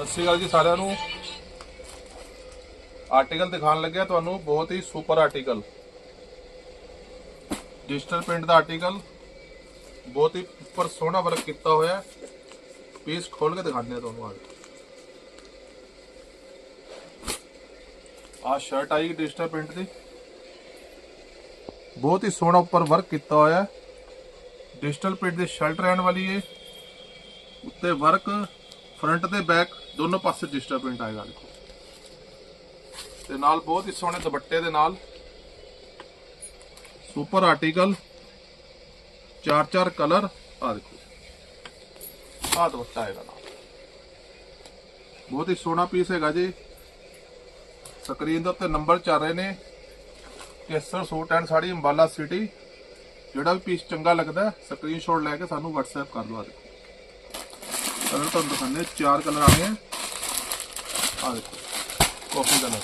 ਸਤਿ ਸ਼੍ਰੀ ਅਕਾਲ ਜੀ ਸਾਰਿਆਂ ਨੂੰ। ਆਰਟੀਕਲ ਦਿਖਾਉਣ ਲੱਗਿਆ ਤੁਹਾਨੂੰ, ਬਹੁਤ ਹੀ ਸੁਪਰ ਆਰਟੀਕਲ ਡਿਜੀਟਲ ਪ੍ਰਿੰਟ ਦਾ ਆਰਟੀਕਲ ਬਹੁਤ ਹੀ ਉੱਪਰ ਸੋਹਣਾ ਵਰਕ ਕੀਤਾ ਹੋਇਆ ਪੀਸ ਖੋਲ ਕੇ ਦਿਖਾਉਂਦੇ ਆ ਤੁਹਾਨੂੰ ਅੱਜ। ਆ ਸ਼ਰਟ ਆਈ ਡਿਜੀਟਲ ਪ੍ਰਿੰਟ ਦੀ। ਬਹੁਤ ਹੀ ਸੋਹਣਾ ਉੱਪਰ ਵਰਕ ਕੀਤਾ ਹੋਇਆ ਡਿਜੀਟਲ ਪ੍ਰਿੰਟ ਦੀ ਸ਼ਰਟ ਰਹਿਣ ਵਾਲੀ ਹੈ ਉੱਤੇ ਵਰਕ ਫਰੰਟ ਤੇ ਬੈਕ ਦੋਨੋਂ ਪਾਸੇ ਡਿਜੀਟਲ ਪ੍ਰਿੰਟ ਆਏਗਾ, ਦੇਖੋ। ਤੇ ਨਾਲ ਬਹੁਤ ਹੀ ਸੋਹਣੇ ਦੁਪੱਟੇ ਦੇ ਨਾਲ ਸੁਪਰ ਆਰਟੀਕਲ ਚਾਰ ਚਾਰ ਕਲਰ ਆ ਦੇਖੋ। ਆ ਦੁਪੱਟਾ ਆਏਗਾ ਨਾਲ। ਬਹੁਤ ਹੀ ਸੋਹਣਾ ਪੀਸ ਹੈਗਾ ਜੀ। ਸਕਰੀਨ ਦੇ ਉੱਤੇ ਨੰਬਰ ਚੱਲ ਰਹੇ ਨੇ। Kesar suit and sari Ambala city ਜਿਹੜਾ ਵੀ ਪੀਸ ਚੰਗਾ ਲੱਗਦਾ ਸਕਰੀਨਸ਼ਾਟ ਲੈ ਕੇ ਸਾਨੂੰ WhatsApp ਕਰ ਦਿਓ ਆ ਦੇਖੋ। ਕਲਰ ਤੁਹਾਨੂੰ ਦਿਖਾਣੇ ਚਾਰ ਕਲਰ ਆਣੇ ਆ ਆ ਦੇਖੋ ਕਾਫੀ ਕਲਰ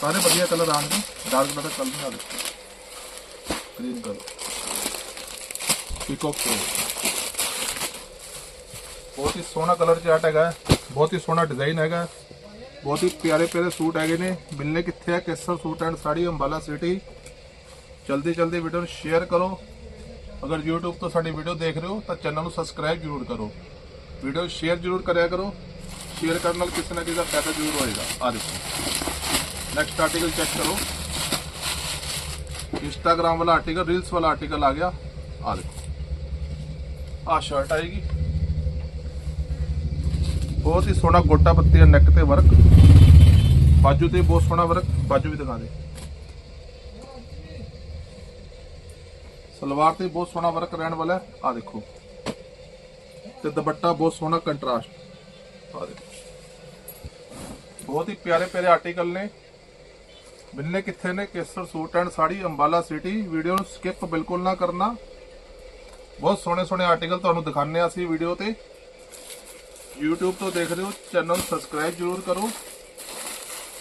ਸਾਰੇ ਵਧੀਆ ਕਲਰ ਆਣਗੇ ਡਾਰਕ ਕਲਰ ਕਲਰ ਨਹੀਂ ਆ ਦੇਖੋ ਗ੍ਰੀਨ ਕਲਰ ਪੀਕੋਕ ਕਲਰ ਬਹੁਤ ਹੀ ਸੋਹਣਾ ਕਲਰ ਚਾਰਟ ਹੈਗਾ। ਬਹੁਤ ਹੀ ਸੋਹਣਾ ਡਿਜ਼ਾਈਨ ਹੈਗਾ। ਬਹੁਤ ਹੀ ਪਿਆਰੇ ਪਿਆਰੇ ਸੂਟ ਹੈਗੇ ਨੇ। ਮਿਲਨੇ ਕਿੱਥੇ ਆ? Kesar suit and sari Ambala city ਜਲਦੀ ਜਲਦੀ ਵੀਡੀਓ ਨੂੰ ਸ਼ੇਅਰ ਕਰੋ। ਅਗਰ YouTube ਤੋਂ ਸਾਡੀ ਵੀਡੀਓ ਦੇਖ ਰਹੇ ਹੋ, ਤਾਂ ਚੈਨਲ ਨੂੰ ਸਬਸਕ੍ਰਾਈਬ ਜ਼ਰੂਰ ਕਰੋ। ਵੀਡੀਓ ਸ਼ੇਅਰ ਜ਼ਰੂਰ ਕਰਿਆ ਕਰੋ। ਸ਼ੇਅਰ ਕਰਨ ਨਾਲ ਕਿਸੇ ਨਾ ਕਿਸੇ ਦਾ ਫਾਇਦਾ ਜ਼ਰੂਰ ਹੋਏਗਾ। ਆ ਦੇਖੋ। ਨੈਕਸਟ ਆਰਟੀਕਲ ਚੈੱਕ ਕਰੋ। ਇੰਸਟਾਗ੍ਰਾਮ ਵਾਲਾ ਆਰਟੀਕਲ ਰੀਲਸ ਵਾਲਾ ਆਰਟੀਕਲ ਆ ਗਿਆ। ਆ ਦੇਖੋ। ਆ ਸ਼ਰਟ ਆਏਗੀ। ਬਹੁਤ ਹੀ ਸੋਹਣਾ ਗੋਟਾ ਪੱਤੀ ਦਾ ਨੈਕ ਤੇ ਵਰਕ ਬਾਜੂ ਤੇ ਬਹੁਤ ਸੋਹਣਾ ਵਰਕ ਬਾਜੂ ਵੀ ਦਿਖਾ ਦੇ। ਸਲਵਾਰ ਤੇ ਬਹੁਤ ਸੋਹਣਾ ਵਰਕ ਰਹਿਣ ਵਾਲਾ ਆ ਦੇਖੋ। ਤੇ ਦੁਪੱਟਾ ਬਹੁਤ ਸੋਹਣਾ ਕੰਟਰਾਸਟ ਆ ਦੇਖੋ। ਬਹੁਤ ਹੀ ਪਿਆਰੇ ਪਿਆਰੇ ਆਰਟੀਕਲ ਨੇ। ਮਿਲਨੇ ਕਿੱਥੇ ਨੇ? Kesar suit and sari, Ambala city video ਨੂੰ ਸਕਿਪ ਬਿਲਕੁਲ ਨਾ ਕਰਨਾ। ਬਹੁਤ ਸੋਹਣੇ ਸੋਹਣੇ ਆਰਟੀਕਲ ਤੁਹਾਨੂੰ ਦਿਖਾਣੇ ਆ ਅਸੀਂ ਵੀਡੀਓ ਤੇ। YouTube ਤੋਂ ਦੇਖ ਰਹੇ ਹੋ ਚੈਨਲ ਨੂੰ ਸਬਸਕ੍ਰਾਈਬ ਜ਼ਰੂਰ ਕਰੋ।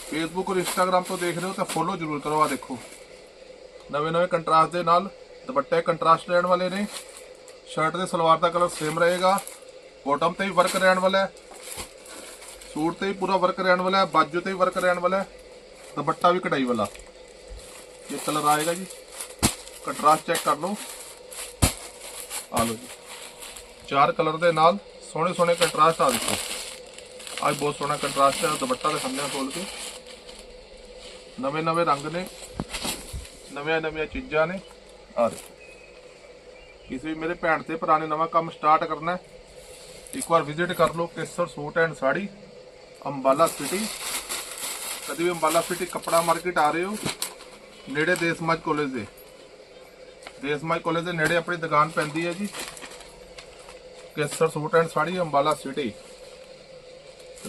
Facebook ਔਰ Instagram ਤੋਂ ਦੇਖ ਰਹੇ ਹੋ ਤਾਂ ਫੋਲੋ ਜ਼ਰੂਰ ਕਰੋ। ਆ ਦੇਖੋ। ਨਵੇਂ ਨਵੇਂ ਕੰਟਰਾਸਟ ਦੇ ਨਾਲ ਦੁਪੱਟੇ ਕੰਟਰਾਸਟ ਰਹਿਣ ਵਾਲੇ ਨੇ। ਸ਼ਰਟ ਦੇ ਸਲਵਾਰ ਦਾ ਕਲਰ ਸੇਮ ਰਹੇਗਾ। ਬੋਟਮ ਤੇ ਵੀ ਵਰਕ ਰਹਿਣ ਵਾਲਾ ਹੈ। ਸੂਟ ਤੇ ਵੀ ਪੂਰਾ ਵਰਕ ਰਹਿਣ ਵਾਲਾ ਹੈ। ਬਾਜੂ ਤੇ ਵੀ ਵਰਕ ਰਹਿਣ ਵਾਲਾ ਹੈ। ਦੁਪੱਟਾ ਵੀ ਕਢਾਈ ਵਾਲਾ। ਇਹ ਕਲਰ ਆਏਗਾ ਜੀ। ਕੰਟਰਾਸਟ ਚੈੱਕ ਕਰ ਲਓ। ਆ ਲਓ ਜੀ। ਚਾਰ ਕਲਰ ਦੇ ਨਾਲ ਸੋਹਣੇ ਸੋਹਣੇ ਕੰਟਰਾਸਟ ਆ ਦੇਖੋ। ਅੱਜ ਬਹੁਤ ਸੋਹਣਾ ਕੰਟਰਾਸਟ ਹੈ। ਦੁਪੱਟਾ ਦੇ ਸਾਹਮਣੇ ਖੋਲ ਕੇ। ਨਵੇਂ ਨਵੇਂ ਰੰਗ ਨੇ। ਨਵੀਆਂ ਨਵੀਆਂ ਚੀਜ਼ਾਂ ਨੇ। ਆ ਦੇਖੋ ਕਿਸੇ ਵੀ ਮੇਰੇ ਭੈਣ ਤੇ ਪੁਰਾਣੇ ਨਵਾਂ ਕੰਮ ਸਟਾਰਟ ਕਰਨਾ ਇੱਕ ਵਾਰ ਵਿਜ਼ਿਟ ਕਰ ਲਓ Kesar suit and sari Ambala city ਕਦੀ ਵੀ ਅੰਬਾਲਾ ਸਿਟੀ ਕੱਪੜਾ ਮਾਰਕੀਟ ਆ ਰਹੇ ਹੋ ਨੇੜੇ ਦੇਸਮਾਜ ਕਾਲਜ ਦੇ। ਦੇਸਮਾਜ ਕਾਲਜ ਦੇ ਨੇੜੇ ਆਪਣੀ ਦੁਕਾਨ ਪੈਂਦੀ ਹੈ ਜੀ। Kesar suit and sari Ambala city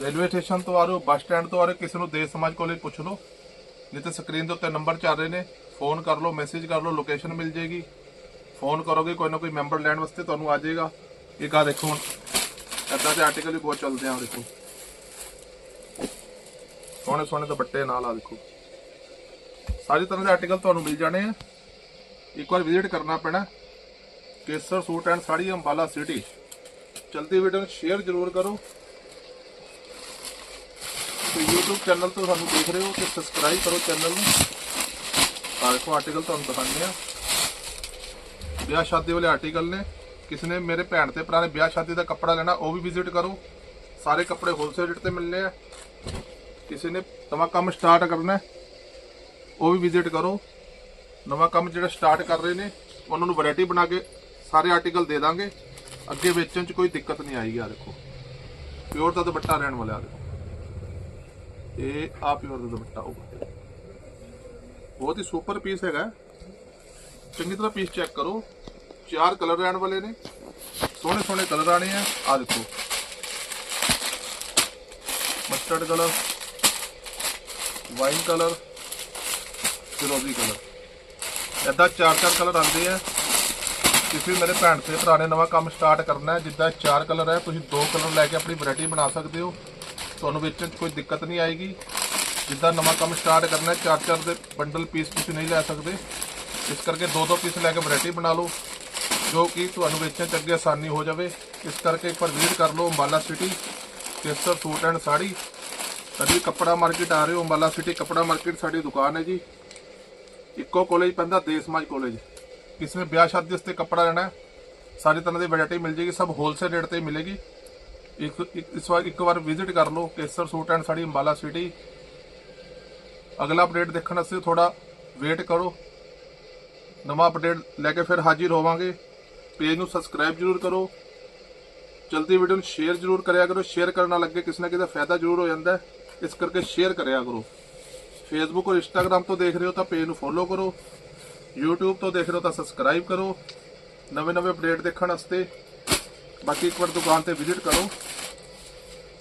railway station ਤੋਂ ਆ ਰਹੇ ਹੋ ਬੱਸ ਸਟੈਂਡ ਤੋਂ ਆ ਰਹੇ ਹੋ, ਕਿਸੇ ਨੂੰ ਦੇਸ ਸਮਾਜ ਕਾਲਜ ਪੁੱਛ ਲਓ। ਨਹੀਂ ਤਾਂ ਸਕਰੀਨ ਦੇ ਉੱਤੇ ਨੰਬਰ ਚੱਲ ਰਹੇ ਨੇ। ਫੋਨ ਕਰ ਲਓ, ਮੈਸੇਜ ਕਰ ਲਓ, ਲੋਕੇਸ਼ਨ ਮਿਲ ਜੇਗੀ ਫੋਨ ਕਰੋਗੇ, ਕੋਈ ਨਾ ਕੋਈ ਮੈਂਬਰ ਲੈਣ ਵਾਸਤੇ ਤੁਹਾਨੂੰ ਆ ਜਾਏਗਾ। ਇੱਕ ਆ ਦੇਖੋ ਹੁਣ, ਏਦਾਂ ਦੇ ਆਰਟੀਕਲ ਵੀ ਬਹੁਤ ਚੱਲਦੇ ਆ ਦੇਖੋ। ਸੋਹਣੇ ਸੋਹਣੇ ਦੁਪੱਟੇ ਨਾਲ ਆ ਦੇਖੋ। ਸਾਰੀ ਤਰ੍ਹਾਂ ਦੇ ਆਰਟੀਕਲ ਤੁਹਾਨੂੰ ਮਿਲ ਜਾਣੇ ਆ। ਇੱਕ ਵਾਰ ਵਿਜ਼ਿਟ ਕਰਨਾ ਪੈਣਾ। Kesar suit and sari Ambala city ਚਲਦੀ ਵੀਡੀਓ ਨੂੰ ਸ਼ੇਅਰ ਜ਼ਰੂਰ ਕਰੋ। ਤੇ YouTube ਚੈਨਲ ਤੋਂ ਸਾਨੂੰ ਦੇਖ ਰਹੇ ਹੋ ਤੇ ਸਬਸਕ੍ਰਾਈਬ ਕਰੋ ਚੈਨਲ ਨੂੰ। ਆਹ ਦੇਖੋ ਆਰਟੀਕਲ ਤੁਹਾਨੂੰ ਦਿਖਾਉਂਦੇ ਆ ਵਿਆਹ ਸ਼ਾਦੀ ਵਾਲੇ ਆਰਟੀਕਲ ਨੇ। ਕਿਸੇ ਨੇ ਮੇਰੇ ਭੈਣ ਤੇ ਭਰਾ ਨੇ ਵਿਆਹ ਸ਼ਾਦੀ ਦਾ ਕੱਪੜਾ ਲੈਣਾ, ਉਹ ਵੀ ਵਿਜ਼ਿਟ ਕਰੋ। ਸਾਰੇ ਕੱਪੜੇ ਹੋਲਸੇਲ ਰੇਟ ਤੇ ਮਿਲਨੇ ਆ। ਕਿਸੇ ਨੇ ਨਵਾਂ ਕੰਮ ਸਟਾਰਟ ਕਰਨਾ ਉਹ ਵੀ ਵਿਜ਼ਿਟ ਕਰੋ। ਨਵਾਂ ਕੰਮ ਜਿਹੜਾ ਸਟਾਰਟ ਕਰ ਰਹੇ ਨੇ, ਉਹਨਾਂ ਨੂੰ ਵੈਰਾਈਟੀ ਬਣਾ ਕੇ ਸਾਰੇ ਆਰਟੀਕਲ ਦੇ ਦਾਂਗੇ। ਅੱਗੇ ਵੇਚਣ 'ਚ ਕੋਈ ਦਿੱਕਤ ਨਹੀਂ ਆਏਗੀ ਆ ਦੇਖੋ। ਪਿਓਰ ਦਾ ਦੁਪੱਟਾ ਰਹਿਣ ਵਾਲਾ ਆ ਦੇਖੋ। ਇਹ ਆ ਪਿਓਰ ਦਾ ਦੁਪੱਟਾ ਹੋਊਗਾ। ਬਹੁਤ ਹੀ ਸੁਪਰ ਪੀਸ ਹੈਗਾ। ਚੰਗੀ ਤਰ੍ਹਾਂ ਪੀਸ ਚੈੱਕ ਕਰੋ। ਚਾਰ ਕਲਰ ਰਹਿਣ ਵਾਲੇ ਨੇ। ਸੋਹਣੇ ਸੋਹਣੇ ਕਲਰ ਆਣੇ ਆ। ਆ ਦੇਖੋ। ਮਸਟਰਡ ਕਲਰ ਵਾਈਨ ਕਲਰ ਫਿਰੋਜ਼ੀ ਕਲਰ ਏਦਾਂ ਚਾਰ ਚਾਰ ਕਲਰ ਆਉਂਦੇ ਆ। ਕਿਸੇ ਵੀ ਮੇਰੇ ਭੈਣ ਤੇ ਭਰਾ ਨੇ ਨਵਾਂ ਕੰਮ ਸਟਾਰਟ ਕਰਨਾ ਹੈ। ਜਿੱਦਾਂ ਚਾਰ ਕਲਰ ਹੈ, ਤੁਸੀਂ ਦੋ ਕਲਰ ਲੈ ਕੇ ਆਪਣੀ ਵੈਰਾਈਟੀ ਬਣਾ ਸਕਦੇ ਹੋ। ਤੁਹਾਨੂੰ ਵੇਚਣ 'ਚ ਕੋਈ ਦਿੱਕਤ ਨਹੀਂ ਆਏਗੀ। ਜਿੱਦਾਂ ਨਵਾਂ ਕੰਮ ਸਟਾਰਟ ਕਰਨਾ ਚਾਰ ਚਾਰ ਦੇ ਬੰਡਲ ਪੀਸ ਤੁਸੀਂ ਨਹੀਂ ਲੈ ਸਕਦੇ। ਇਸ ਕਰਕੇ ਦੋ ਦੋ ਪੀਸ ਲੈ ਕੇ ਵੈਰਾਈਟੀ ਬਣਾ ਲਓ, ਜੋ ਕਿ ਤੁਹਾਨੂੰ ਵੇਚਣ 'ਚ ਅੱਗੇ ਆਸਾਨੀ ਹੋ ਜਾਵੇ। ਇਸ ਕਰਕੇ ਇੱਕ ਵਾਰ ਵਿਜ਼ਿਟ ਕਰ ਲਓ Ambala city Kesar suit and sari. ਕਦੀ ਕੱਪੜਾ ਮਾਰਕੀਟ ਆ ਰਹੇ ਹੋ, ਅੰਬਾਲਾ ਸਿਟੀ ਕੱਪੜਾ ਮਾਰਕੀਟ ਸਾਡੀ ਦੁਕਾਨ ਹੈ ਜੀ। ਇੱਕੋ ਕਾਲਜ ਪੈਂਦਾ, ਦੇਸ ਸਮਾਜ ਕਾਲਜ ਕਿਸੇ ਨੇ ਵਿਆਹ ਸ਼ਾਦੀ ਵਾਸਤੇ ਕੱਪੜਾ ਲੈਣਾ ਸਾਰੀ ਤਰ੍ਹਾਂ ਦੀ ਵੈਰਾਈਟੀ ਮਿਲ ਜੇਗੀ ਸਭ ਹੋਲਸੇਲ ਰੇਟ ਤੇ ਮਿਲੇਗੀ। ਇੱਕ ਇੱਕ- ਇਸ ਵਾਰ ਇੱਕ ਵਾਰ ਵਿਜ਼ਿਟ ਕਰ ਲਓ, Kesar suit and sari Ambala city ਅਗਲਾ ਅਪਡੇਟ ਦੇਖਣ ਵਾਸਤੇ ਥੋੜਾ ਵੇਟ ਕਰੋ। ਨਵਾਂ ਅਪਡੇਟ ਲੈ ਕੇ ਫਿਰ ਹਾਜ਼ਰ ਹੋਵਾਂਗੇ। ਪੇਜ ਨੂੰ ਸਬਸਕ੍ਰਾਈਬ ਜਰੂਰ ਕਰੋ। ਜਲਦੀ ਵੀਡੀਓ ਨੂੰ ਸ਼ੇਅਰ ਜਰੂਰ ਕਰਿਆ ਕਰੋ। ਸ਼ੇਅਰ ਕਰਨ ਨਾਲ ਅੱਗੇ ਕਿਸੇ ਨਾ ਕਿਸੇ ਦਾ ਫਾਇਦਾ ਜਰੂਰ ਹੋ ਜਾਂਦਾ ਇਸ ਕਰਕੇ ਸ਼ੇਅਰ ਕਰਿਆ ਕਰੋ। ਫੇਸਬੁੱਕ ਔਰ ਇੰਸਟਾਗ੍ਰam ਤੋਂ ਦੇਖ ਰਹੇ ਹੋ ਤਾਂ ਪੇਜ ਨੂੰ ਫੋਲੋ ਕਰੋ। YouTube ਤੋਂ ਦੇਖ ਰਹੇ ਹੋ ਤਾਂ ਸਬਸਕ੍ਰਾਈਬ ਕਰੋ। ਨਵੇਂ ਨਵੇਂ ਅਪਡੇਟ ਦੇਖਣ ਵਾਸਤੇ। ਬਾਕੀ ਇੱਕ ਵਾਰ ਦੁਕਾਨ ਤੇ ਵਿਜ਼ਿਟ ਕਰੋ।